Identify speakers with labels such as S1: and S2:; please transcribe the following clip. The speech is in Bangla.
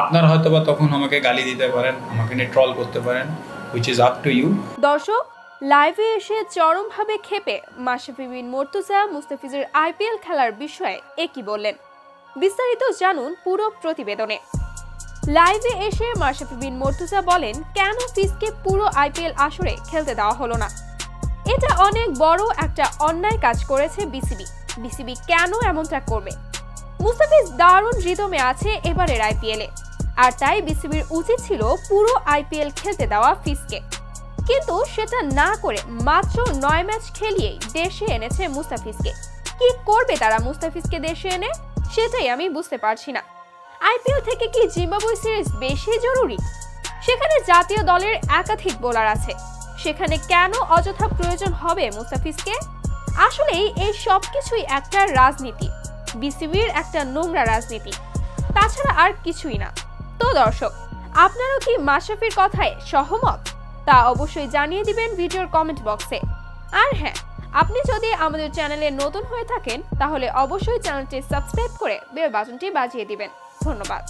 S1: আপনারা হয়তো বা তখন আমাকে গালি দিতে পারেন, আমাকে নিয়ে ট্রল করতে পারেন which is up to you
S2: দর্শক লাইভে এসে চরমভাবে খেপে মাশরাফি বিন মর্তুজা মুস্তাফিজের আইপিএল খেলার বিষয়ে একই বললেন? বিস্তারিত জানুন পুরো প্রতিবেদনে। লাইভে এসে মাশরাফি বিন মর্তুজা বলেন, কেন ফিসকে পুরো আইপিএল আসরে খেলতে দেওয়া হলো না? এটা অনেক বড় একটা অন্যায় কাজ করেছে বিসিবি। বিসিবি কেন এমনটা করবে? মুস্তাফিজ দারুণ রিদমে আছে এবারের আইপিএলে আর তাই বিসিবির উচিত ছিল পুরো আইপিএল খেলতে দেওয়া ফিসকে কিন্তু সেটা না করে মাত্র নয় ম্যাচ খেলিয়েই দেশে এনেছে মুস্তাফিজকে। কি করবে তারা মুস্তাফিজকে দেশে এনে? সেটাই আমি বুঝতে পারছি না। আইপিএল থেকে কি জিম্বাবুয়ে সিরিজ বেশি জরুরি? সেখানে জাতীয় দলের একাধিক বোলার আছে। সেখানে কেন অযথা প্রয়োজন হবে মুস্তাফিজকে? আসলেই এই সব কিছুই একটা রাজনীতি। বিসিবির একটা নোংরা রাজনীতি। তাছাড়া আর কিছুই না। তো দর্শক, আপনারও কি মাশরাফির কথায় সহমত? তা অবশ্যই জানিয়ে দিবেন ভিডিওর কমেন্ট বক্সে আর হ্যাঁ আপনি যদি আমাদের চ্যানেলে নতুন হয়ে থাকেন, তাহলে অবশ্যই চ্যানেলটি সাবস্ক্রাইব করে বেল বাটনটি বাজিয়ে দিবেন। ধন্যবাদ।